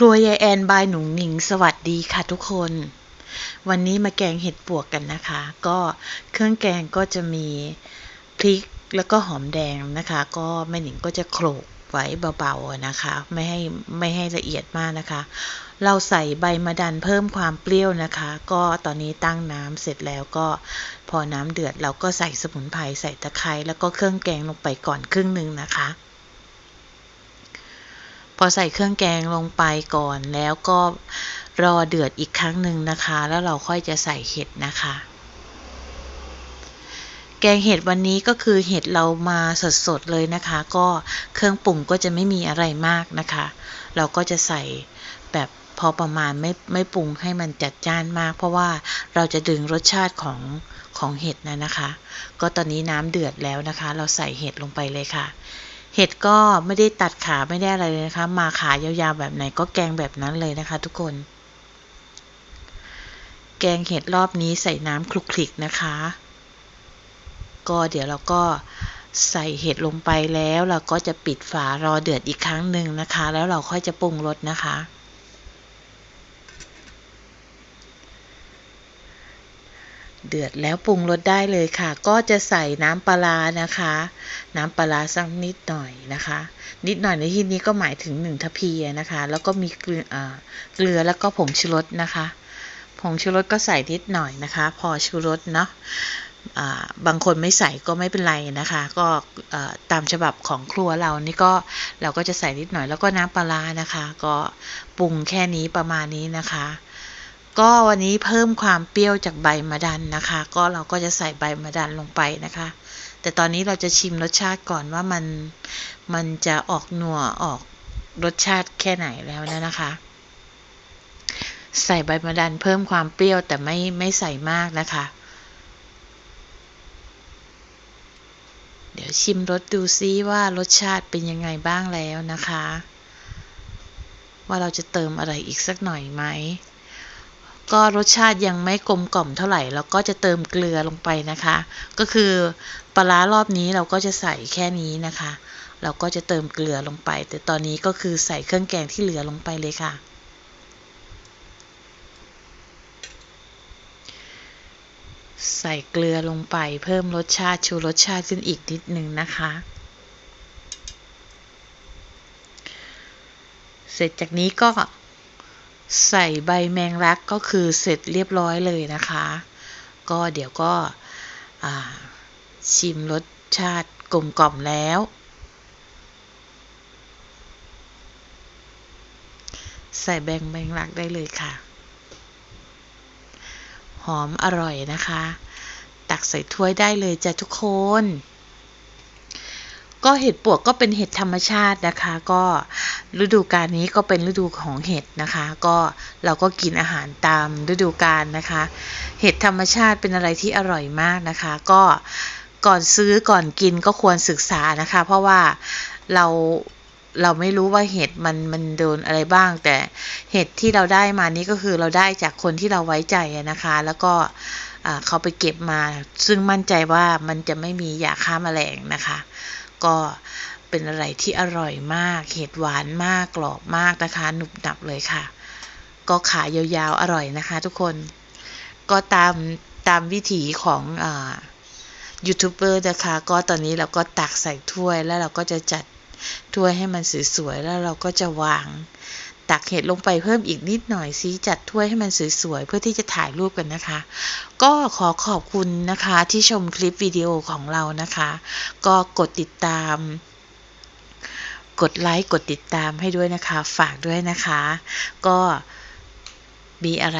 ครัวยายแอนบายหนุ่งหนิงสวัสดีค่ะทุกคน วันนี้มาแกงเห็ดปวกกันนะคะ ก็เครื่องแกงก็จะมีพริกแล้วก็หอมแดงนะคะ ก็แม่หนิงก็จะโขลกไว้เบาๆนะคะ ไม่ให้ไม่ให้ละเอียดมากนะคะ เราใส่ใบมะดันเพิ่มความเปรี้ยวนะคะ ก็ตอนนี้ตั้งน้ำเสร็จแล้วก็พอน้ำเดือดเราก็ใส่สมุนไพรใส่ตะไคร้แล้วก็เครื่องแกงลงไปก่อนครึ่งหนึ่งนะคะ พอใส่เครื่องแกงลงไปก่อนแล้วก็รอเดือดอีกครั้งหนึ่งนะคะ แล้วเราค่อยจะใส่เห็ดนะคะ แกงเห็ดวันนี้ก็คือเห็ดเรามาสดๆเลยนะคะ ก็เครื่องปรุงก็จะไม่มีอะไรมากนะคะ เราก็จะใส่แบบพอประมาณไม่ไม่ปรุงให้มันจัดจ้านมาก เพราะว่าเราจะดึงรสชาติของของเห็ดนะนะคะ ก็ตอนนี้น้ำเดือดแล้วนะคะ เราใส่เห็ดลงไปเลยค่ะ เห็ดก็ไม่ได้ตัดขาไม่ได้อะไรเลยนะคะ มาขายาวๆแบบไหนก็แกงแบบนั้นเลยนะคะ ทุกคน แกงเห็ดรอบนี้ใส่น้ำคลุกคลิกนะคะ ก็เดี๋ยวเราก็ใส่เห็ดลงไปแล้วเราก็จะปิดฝารอเดือดอีกครั้งหนึ่งนะคะ แล้วเราค่อยจะปรุงรสนะคะ เดือดแล้วปรุงรสได้เลยค่ะ ก็จะใส่น้ำปลานะคะ น้ำปลาสักนิดหน่อยนะคะ นิดหน่อยในที่นี้ก็หมายถึงหนึ่งทพพีนะคะ แล้วก็มีเกลือเกลือแล้วก็ผงชูรสนะคะ ผงชูรสก็ใส่นิดหน่อยนะคะ พอชูรสเนาะบางคนไม่ใส่ก็ไม่เป็นไรนะคะ ก็ตามฉบับของครัวเรานี่ก็เราก็จะใส่นิดหน่อยแล้วก็น้ำปลานะคะ ก็ปรุงแค่นี้ประมาณนี้นะคะ ก็วันนี้เพิ่มความเปรี้ยวจากใบมะดันนะคะ ก็เราก็จะใส่ใบมะดันลงไปนะคะ แต่ตอนนี้เราจะชิมรสชาติก่อนว่ามันมันจะออกหนัวออกรสชาติแค่ไหนแล้วนะนะคะ ใส่ใบมะดันเพิ่มความเปรี้ยวแต่ไม่ไม่ใส่มากนะคะ เดี๋ยวชิมรสดูซิว่ารสชาติเป็นยังไงบ้างแล้วนะคะ ว่าเราจะเติมอะไรอีกสักหน่อยไหม ก็รสชาติยังไม่กลมกล่อมเท่าไหร่เราก็จะเติมเกลือลงไปนะคะ ก็คือปลารอบนี้เราก็จะใส่แค่นี้นะคะ เราก็จะเติมเกลือลงไป แต่ตอนนี้ก็คือใส่เครื่องแกงที่เหลือลงไปเลยค่ะ ใส่เกลือลงไปเพิ่มรสชาติชูรสชาติขึ้นอีกนิดนึงนะคะเสร็จจากนี้ก็ ใส่ใบแมงลักก็คือเสร็จเรียบร้อยเลยนะคะ ก็เดี๋ยวก็ชิมรสชาติกลมกล่อมแล้ว ใส่แบงแมงลักได้เลยค่ะ หอมอร่อยนะคะ ตักใส่ถ้วยได้เลยจ้ะทุกคน ก็เห็ดปวกก็เป็นเห็ดธรรมชาตินะคะ ก็ฤดูกาลนี้ก็เป็นฤดูของเห็ดนะคะ ก็เราก็กินอาหารตามฤดูกาลนะคะ เห็ดธรรมชาติเป็นอะไรที่อร่อยมากนะคะ ก็ก่อนซื้อก่อนกินก็ควรศึกษานะคะ เพราะว่าเราเราไม่รู้ว่าเห็ดมันมันโดนอะไรบ้าง แต่เห็ดที่เราได้มานี้ก็คือเราได้จากคนที่เราไว้ใจนะคะ แล้วก็เขาไปเก็บมา ซึ่งมั่นใจว่ามันจะไม่มียาฆ่าแมลงนะคะ ก็เป็นอะไรที่อร่อยมาก เห็ดหวานมากกรอบมากนะคะหนุบหนับเลยค่ะ ก็ขายาวๆอร่อยนะคะ ทุกคนก็ตามตามวิถีของอยูทูบเบอร์นะคะ ก็ตอนนี้เราก็ตักใส่ถ้วยแล้วเราก็จะจัดถ้วยให้มันสวยๆแล้วเราก็จะวาง ตักเห็ดลงไปเพิ่มอีกนิดหน่อยซิจัดถ้วยให้มันสวยๆเพื่อที่จะถ่ายรูปกันนะคะ ก็ขอขอบคุณนะคะที่ชมคลิปวิดีโอของเรานะคะ ก็กดติดตาม กดไลค์กดติดตามให้ด้วยนะคะ ฝากด้วยนะคะ ก็มีอะไร